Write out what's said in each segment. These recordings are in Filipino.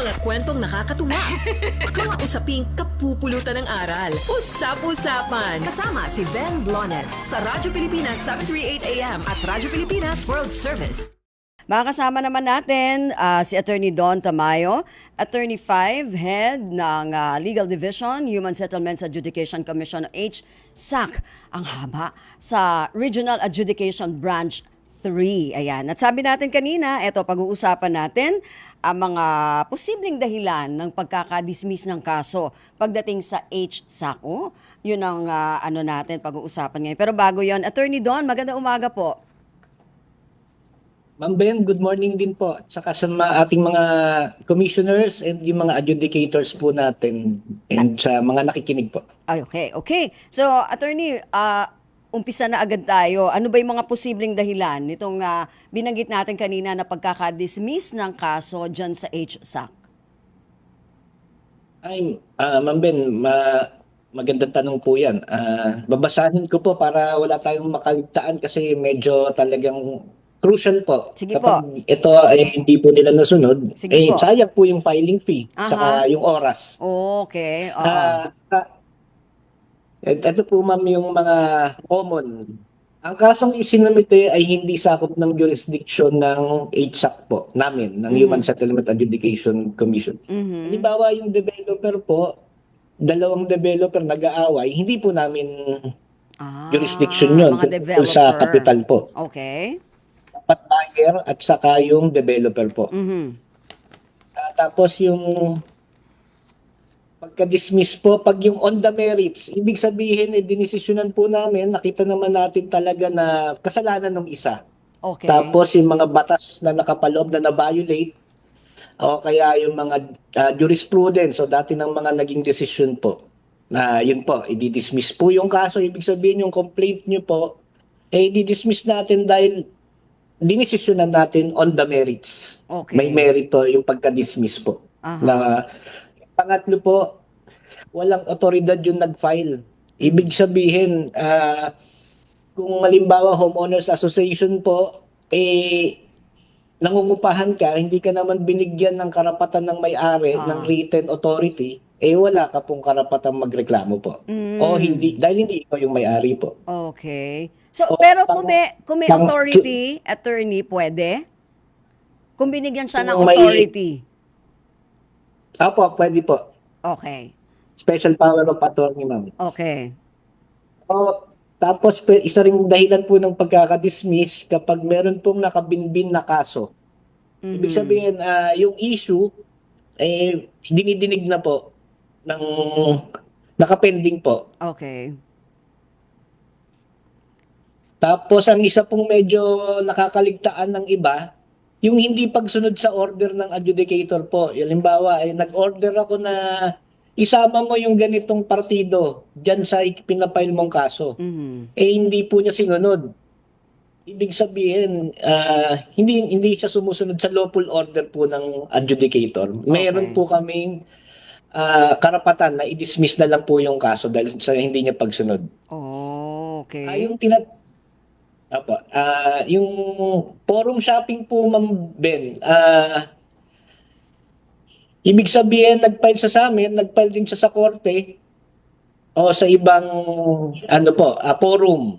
Mga kwentong nakakatuwa. Mga usaping kapupulutan ng aral. Usap-usapan. Kasama si Ben Blones sa Radyo Pilipinas 738 AM at Radyo Pilipinas World Service. Makakasama naman natin ah, si Attorney Don Tamayo, Attorney 5, Head ng ah, Legal Division, Human Settlements Adjudication Commission, HSAC, ang haba, sa Regional Adjudication Branch 3. Ayan. At sabi natin kanina, eto pag-uusapan natin ang mga posibleng dahilan ng pagkakadismiss ng kaso pagdating sa HSAC. Oh, yun ang ah, ano natin pag-uusapan ngayon. Pero bago yon, Attorney Don, magandang umaga po. Ma'am Ben, good morning din po. Tsaka sa mga ating mga commissioners and yung mga adjudicators po natin and sa mga nakikinig po. Ay, okay, okay. So, attorney, ah, umpisa na agad tayo. Ano ba yung mga posibleng dahilan nitong ah, binanggit natin kanina na pagkakadismiss ng kaso dyan sa HSAC? Ay, ah, Ma'am Ben, ma magandang tanong po yan. Ah, babasahin ko po para wala tayong makaligtaan kasi medyo talagang crucial po. Sige Kapag ito ay hindi po nila nasunod, Sige eh, po. sayang po yung filing fee, Aha. saka yung oras. Okay. Ah, ah, et- ito po ma'am yung mga common. Ang kasong isinumite ay hindi sakop ng jurisdiction ng HSAC po, namin, ng Mhm. Human Settlement Adjudication Commission. Mhm. Halimbawa yung developer po, dalawang developer nag-aaway, hindi po namin Ah, jurisdiction yun mga sa capital po. Okay. Dapat buyer at saka yung developer po. Mhm. Ah, tapos yung pagka-dismiss po, pag yung on the merits, ibig sabihin, eh, dinesisyonan po namin, nakita naman natin talaga na kasalanan ng isa. Okay. Tapos yung mga batas na nakapaloob na na-violate, o kaya yung mga ah, jurisprudence, so dati ng mga naging desisyon po, na yun po, i-dismiss po yung kaso, ibig sabihin yung complaint nyo po, eh, i-dismiss natin dahil dinesisyonan natin on the merits. Okay. May merito yung pagka-dismiss po. Aha. Na pangatlo po, walang otoridad yung nag-file. Ibig sabihin, ah, kung halimbawa homeowners association po, eh, nangungupahan ka, hindi ka naman binigyan ng karapatan ng may-ari Ah. ng written authority, eh wala ka pong karapatang magreklamo po. Mm. O hindi, dahil hindi ikaw yung may-ari po. Okay. So, O, pero pang- kung may, kung may pang- authority, attorney, pwede? Kung binigyan siya ng may- authority. Apo, pwede po. Okay. Special power of attorney, ma'am. Okay. O, tapos isa ring dahilan po ng pagkakadismiss kapag meron pong nakabinbin na kaso. Ibig Mhm. sabihin, ah, yung issue, eh, dinidinig na po ng nakapending po. Okay. Tapos ang isa pong medyo nakakaligtaan ng iba, yung hindi pagsunod sa order ng adjudicator po. Halimbawa, eh, nag-order ako na isama mo yung ganitong partido dyan sa pinapile mong kaso. Mhm. eh hindi po niya sinunod. Ibig sabihin, ah, hindi hindi siya sumusunod sa lawful order po ng adjudicator. Mayroon Okay. po kaming ah, karapatan na i-dismiss na lang po yung kaso dahil sa hindi niya pagsunod. Oh, okay. Ah, yung tinat Apo, ah, yung forum shopping po, Ma'am Ben, ah, ibig sabihin, nag-file siya sa amin, nag-file din siya sa korte, o sa ibang, ano po, ah, forum.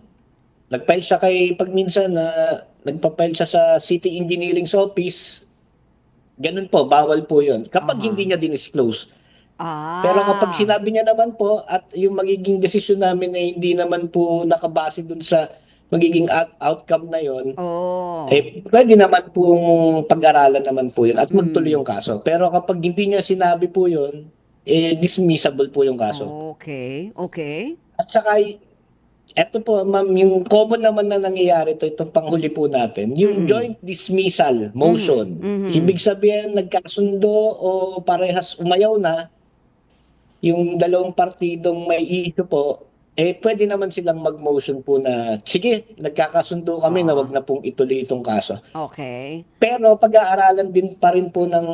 Nag-file siya kay, pag minsan, na nagpa-file siya sa City Engineering's office, ganun po, bawal po yun. Kapag Aha. hindi niya dinisclose. Ah. Pero kapag sinabi niya naman po at yung magiging desisyon namin ay hindi naman po nakabase dun sa magiging out- outcome na yon, Oh. eh pwede naman pong pag-aralan naman po yun at Mm. magtuloy yung kaso. Pero kapag hindi niya sinabi po yun, eh dismissible po yung kaso. Okay. Okay. At saka eto po ma'am, yung common naman na nangyayari to itong panghuli po natin, yung Mhm. joint dismissal motion. Mhm. Ibig sabihin nagkasundo o parehas umayaw na yung dalawang partidong may issue po, eh pwede naman silang mag-motion po na, sige, nagkakasundo kami na Ah. wag na pong ituloy itong kaso. Okay. Pero pag-aaralan din pa rin po ng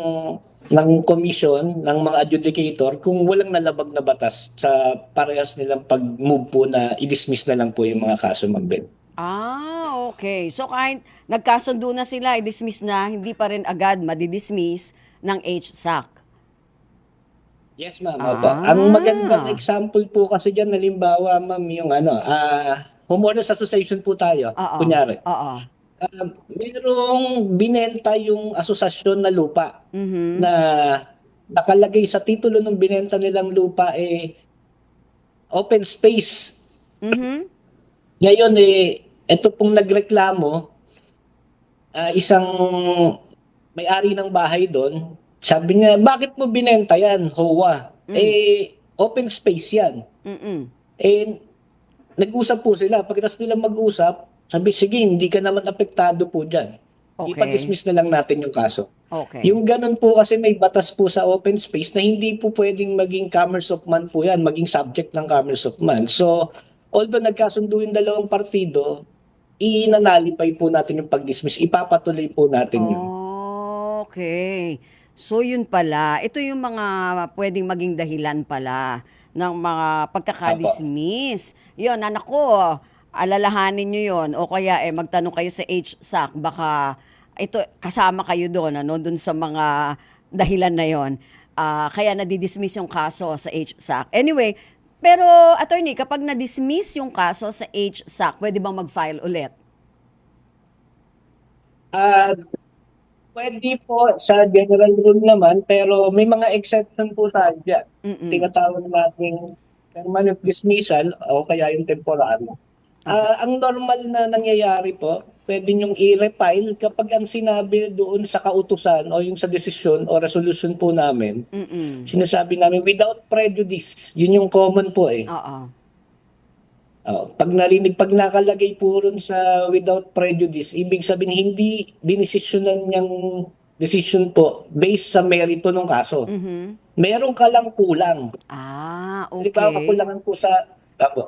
ng commission, ng mga adjudicator, kung walang nalabag na batas sa parehas nilang pag-move po na i-dismiss na lang po yung mga kaso mag Ah, okay. So kahit nagkasundo na sila, i-dismiss na, hindi pa rin agad madidismiss ng HSAC. Yes, ma'am. Ah. Ang magandang example po kasi dyan, halimbawa, ma'am, yung ano, ah, homeowners association po tayo, Oo. kunyari. Oo. Ah, merong binenta yung asosasyon na lupa Mhm. na nakalagay sa titulo ng binenta nilang lupa eh open space. Mhm. Ngayon eh, ito pong nagreklamo, ah, isang may-ari ng bahay doon, sabi niya, bakit mo binenta yan, HOA? Eh, open space yan. Mhm. Eh, nag-usap po sila. Pagkatapos nila mag-usap, sabi, sige, hindi ka naman apektado po dyan. Okay. Ipa-dismiss na lang natin yung kaso. Okay. Yung ganun po kasi may batas po sa open space na hindi po pwedeng maging commerce of man po yan, maging subject ng commerce of man. So, although nagkasundo yung dalawang partido, inanalipay po natin yung pag-dismiss. Ipapatuloy po natin yun. Okay. So yun pala, ito yung mga pwedeng maging dahilan pala ng mga pagkakadismiss. Yun, anak ko, alalahanin nyo yun. O kaya eh, magtanong kayo sa HSAC, baka ito, kasama kayo doon, ano, doon sa mga dahilan na yon. Ah, kaya nadidismiss yung kaso sa HSAC. Anyway, pero attorney, kapag na-dismiss yung kaso sa HSAC, pwede bang mag-file ulit? Ah, pwede po sa general rule naman, pero may mga exception po sa dyan. Mm-mm. Tinatawag natin permanent dismissal o kaya yung temporary. Ah, ang normal na nangyayari po, pwede niyong i-refile kapag ang sinabi doon sa kautusan o yung sa desisyon o resolution po namin, Mm-mm. sinasabi namin without prejudice. Yun yung common po eh. Oo. Oh, pag narinig, pag nakalagay po ron sa without prejudice, ibig sabihin hindi dinesisyonan niyang decision po based sa merito ng kaso. Mhm. Meron ka lang kulang. Ah, Di ba, okay. kakulangan po sa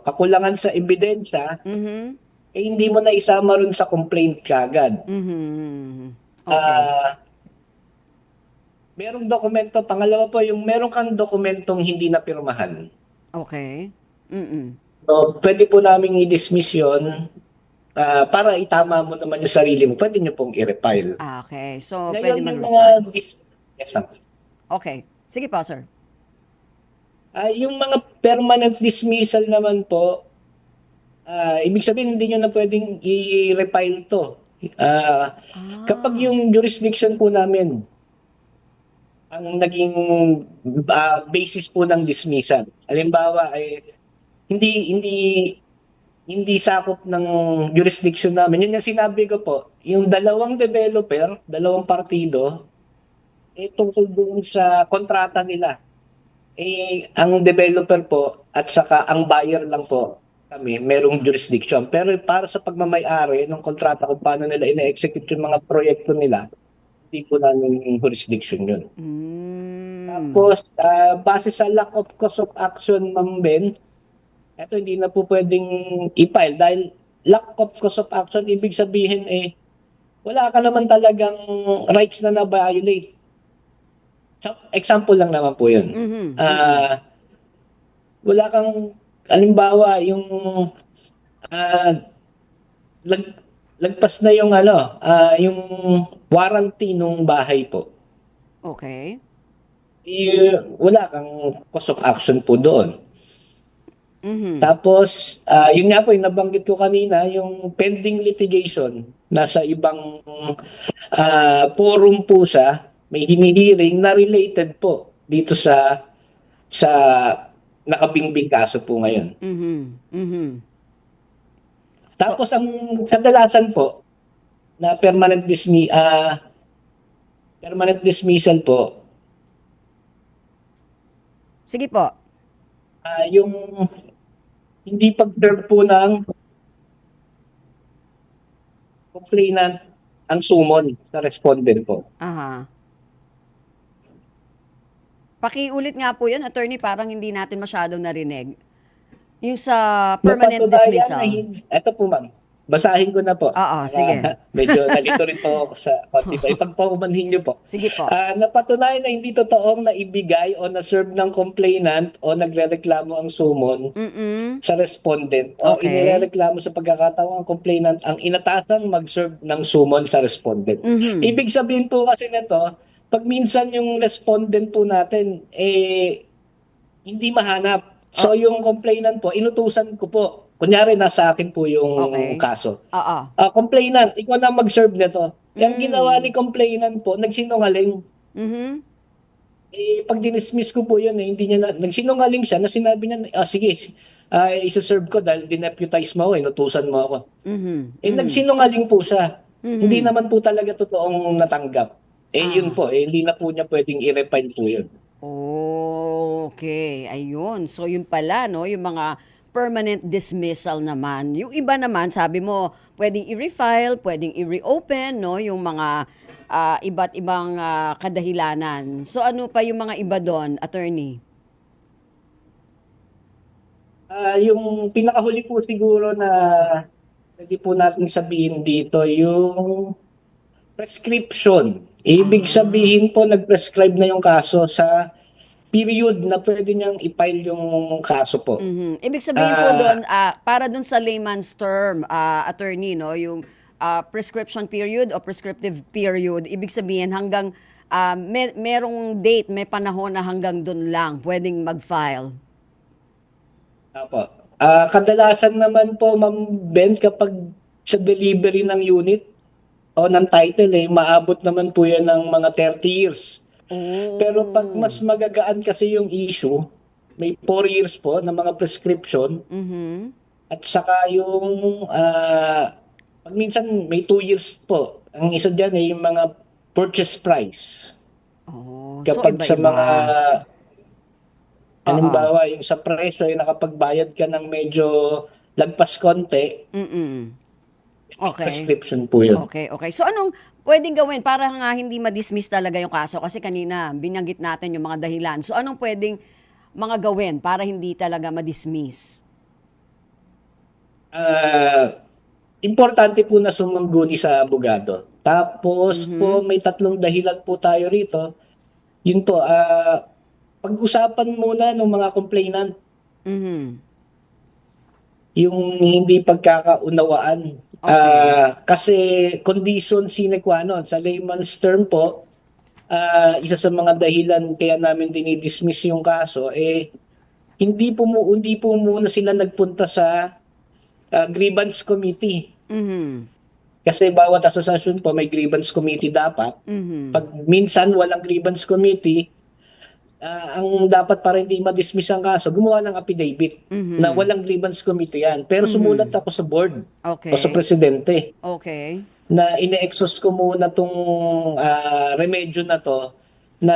kakulangan sa ebidensya, Mhm. eh hindi mo na isama ron sa complaint kagad. Mhm. Okay. Ah, merong dokumento, pangalawa po yung meron kang dokumentong hindi na pirmahan. okay. Mm. So, pwede po namin i-dismiss yun ah, para itama mo naman yung sarili mo. Pwede nyo pong i-refile. Ah, okay. So, Ngayon, pwede yung mag mga yes, ma'am. Okay. Sige po, sir. Ah, yung mga permanent dismissal naman po, ah, ibig sabihin hindi nyo na pwedeng i-refile to. Ah, Kapag yung jurisdiction po namin, ang naging ah, basis po ng dismissal. Halimbawa, ay hindi hindi hindi sakop ng jurisdiction namin. Yun yung sinabi ko po, yung dalawang developer, dalawang partido, eh tungkol doon sa kontrata nila. Eh, ang developer po at saka ang buyer lang po kami, merong jurisdiction. Pero para sa pagmamayari ng kontrata kung paano nila ina-execute yung mga proyekto nila, hindi po namin jurisdiction yun. Mm. Tapos, ah, base sa lack of cause of action, Ma'am Ben, eto hindi na po pwedeng i-file dahil lack of cause of action, ibig sabihin eh, wala ka naman talagang rights na na-violate. So, example lang naman po yun. Mhm. Ah, wala kang halimbawa yung ah, lag, lagpas na yung ano, ah, yung warranty nung bahay po. Okay. Eh, wala kang cause of action po doon. Mhm. Tapos, ah, yun nga po, yung nabanggit ko kanina, yung pending litigation, nasa ibang ah, forum po siya, may hinihiring na related po dito sa sa nakabingbing kaso po ngayon. Mhm. Mhm. Tapos ang kadalasan po na permanent dismi ah permanent dismissal po Sige po. ah, yung hindi pag-serve po ng complainant ang sumon sa respondent po. Aha. Pakiulit nga po yun, attorney, parang hindi natin masyadong narinig. Yung sa permanent Napatunayan dismissal. na hin- Ito po ma'am, basahin ko na po. Oo, sige. Ah, medyo nalito rin po ako sa konti pa. Ipagpaumanhin niyo po. Sige po. Ah, napatunayan na hindi totoong naibigay o na-serve ng complainant o nagrereklamo ang sumon Mm-mm. sa respondent o Okay. inireklamo sa pagkakataong ang complainant ang inatasang mag-serve ng sumon sa respondent. Mhm. Ibig sabihin po kasi nito, pag minsan yung respondent po natin, eh, hindi mahanap. So yung complainant po, inutusan ko po. Kunyari, nasa akin po yung Okay. kaso. Oo. Ah, complainant, ikaw na mag-serve nito. Yung Mm. ginawa ni complainant po, nagsinungaling. Mhm. Eh, pag dinismiss ko po yun, eh, hindi niya na, nagsinungaling siya na sinabi niya, ah, sige, ah, isa-serve ko dahil dineputize mo ako, inutusan mo ako. Mhm. Eh, nagsinungaling po siya. Mhm. Hindi naman po talaga totoong natanggap. Eh, Ah. yun po, eh, hindi na po niya pwedeng i-refile po yun. Okay, ayun. So yun pala, no, yung mga permanent dismissal naman. Yung iba naman, sabi mo, pwedeng i-refile, pwedeng i-reopen, no, yung mga ah, iba't ibang ah, kadahilanan. So ano pa yung mga iba doon, attorney? Ah, yung pinakahuli po siguro na pwede po natin sabihin dito, yung prescription. Ibig sabihin po, nag-prescribe na yung kaso sa period na pwede niyang i-file yung kaso po. Mhm. Ibig sabihin po Ah. doon, ah, para doon sa layman's term, ah, attorney, no, yung ah, prescription period o prescriptive period, ibig sabihin hanggang ah, may, merong date, may panahon na hanggang doon lang pwedeng mag-file. Apo. Ah, kadalasan naman po, Ma'am Ben, kapag sa delivery ng unit o ng title, eh, maabot naman po yan ng mga 30 years. Oh. Pero pag mas magagaan kasi yung issue, may 4 years po na mga prescription Mhm. at saka yung pag minsan may 2 years po. Ang isa diyan ay yung mga purchase price. Oh, Kapag so sa iba-iba. mga Oo. halimbawa yung sa presyo ay nakapagbayad ka ng medyo lagpas konti, Mm-mm. Okay. prescription po yun. Okay, okay. So anong pwedeng gawin para nga hindi ma-dismiss talaga yung kaso? Kasi kanina binanggit natin yung mga dahilan. So anong pwedeng mga gawin para hindi talaga ma-dismiss? Ah, importante po na sumangguni sa abogado. Tapos Mhm. po may tatlong dahilan po tayo rito. Yun po, ah, pag-usapan muna ng mga complainant Mhm. yung hindi pagkakaunawaan. Okay. Ah, kasi condition sine qua non sa layman's term po, ah, isa sa mga dahilan kaya namin dinidismiss yung kaso eh hindi po mu hindi po muna sila nagpunta sa ah, grievance committee. Mhm. Kasi bawat asosasyon po may grievance committee dapat. Mhm. Pag minsan walang grievance committee, ah, ang dapat para hindi ma-dismiss ang kaso, gumawa ng affidavit Mhm. na walang grievance committee yan. Pero sumulat ako sa board Okay. o sa presidente Okay. na ine-exhaust ko muna tong ah, remedyo na to na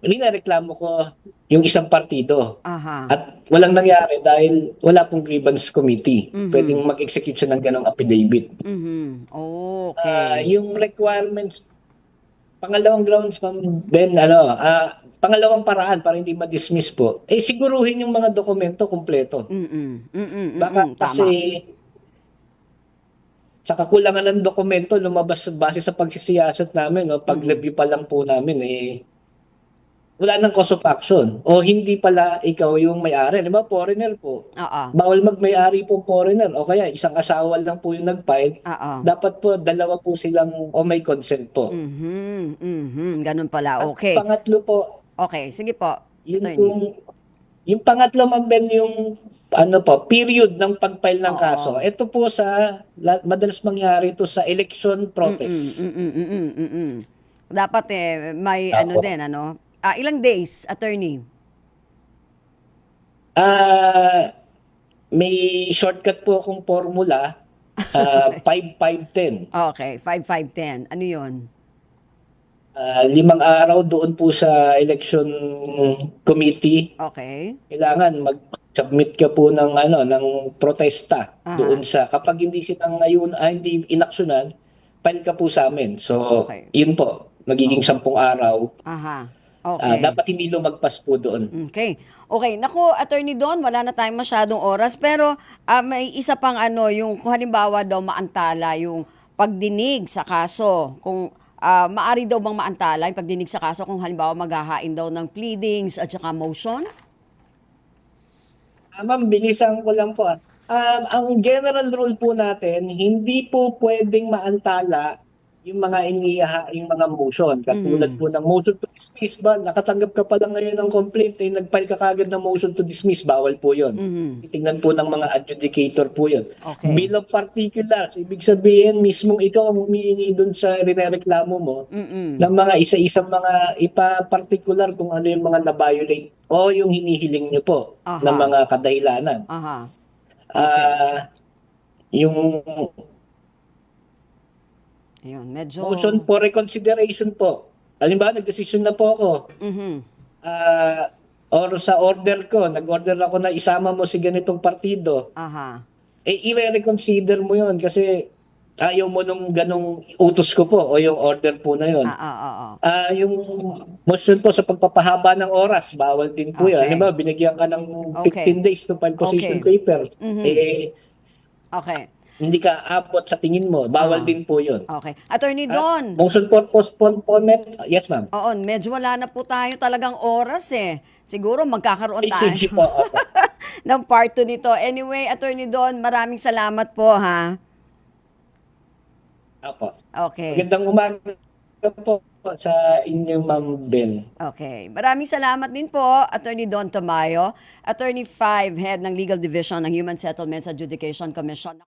rinareklamo ko yung isang partido. Aha. At walang nangyari dahil wala pong grievance committee. Mhm. Pwedeng mag-execute siya ng ganong affidavit. Mhm. Ah, Okay. yung requirements, pangalawang grounds, Ben, ano, ah, pangalawang paraan para hindi ma-dismiss po, eh siguruhin yung mga dokumento kompleto. Mhm. Mhm. Baka kasi Tama. sa kakulangan ng dokumento lumabas base sa pagsisiyasat namin, no, pag-review pa lang po namin, eh, wala nang cause of action. O hindi pala ikaw yung may-ari. Di ba, foreigner po. Oo. Bawal mag-may-ari po foreigner. O kaya isang asawa lang po yung nag-file. Oo. Dapat po, dalawa po silang o may consent po. Mhm. Mhm. Ganun pala. At Okay. pangatlo po, Okay, sige po. Yun Attorney. kung, yung pangatlo man Ben, yung ano po, period ng pag-file ng Oo. kaso. Ito po sa, la- madalas mangyari ito sa election protest. Mm, mm, mm, mm, mm, mm. Dapat eh, may ano din, ano? Ah, ilang days, attorney? Ah, may shortcut po akong formula, ah, 5510. Okay, 5-5-10. Ano yun? Ah, limang araw doon po sa election committee. Okay. Kailangan mag-submit ka po ng ano ng protesta Aha. doon sa kapag hindi sila ngayon ay hindi inaksyonan, file ka po sa amin. So, Okay. yun po, magiging sampung araw. Aha. Ah, Okay. dapat hindi lumagpas po doon. Okay. Okay. Naku, Attorney Don, wala na tayong masyadong oras. Pero ah, may isa pang ano, yung kung halimbawa daw maantala yung pagdinig sa kaso. Kung ah, maari daw bang maantala yung pagdinig sa kaso kung halimbawa maghahain daw ng pleadings at saka motion? Ah, ma'am, bilisan ko lang po. ah. Um, ang general rule po natin, hindi po pwedeng maantala yung mga iniha, yung mga motion. Katulad po ng motion to dismiss ba, nakatanggap ka pa lang ngayon ng complaint, eh, nag-file ka kagad ng motion to dismiss, bawal po yun. Mhm. Titingnan po ng mga adjudicator po yun. Okay. Bill of particulars, ibig sabihin, mismong ikaw ang humihingi dun sa rinereklamo mo Mm-mm. ng mga isa-isang mga ipa-particular kung ano yung mga na-violate o yung hinihiling nyo po Aha. ng mga kadahilanan. Aha. Ah, yung Ayun, medyo... motion for reconsideration po. Halimbawa, nag-decision na po ako. Mhm. Ah, or sa order ko, nag-order ako na isama mo si ganitong partido. Aha. Eh, i-reconsider mo yon kasi ayaw mo nung ganong utos ko po o yung order po na yon. Ah, ah, ah, ah. Ah, yung motion po sa pagpapahaba ng oras, bawal din po yan. Okay. Halimbawa, binigyan ka ng 15 Okay. days to file position Okay. paper. Mhm. Eh, Okay. Hindi ka abot sa tingin mo, bawal Ah. din po yun. Okay. Attorney Ah, Don. Motion for postponement, yes ma'am. Oo, medyo wala na po tayo talagang oras eh. Siguro magkakaroon Ay, tayo po. Ng part 2 nito. Anyway, Attorney Don, maraming salamat po ha. Opo. Okay. Magandang umaga po sa inyo, Ma'am Ben. Okay. Maraming salamat din po, Attorney Don Tamayo, Attorney 5, Head ng Legal Division ng Human Settlements Adjudication Commission.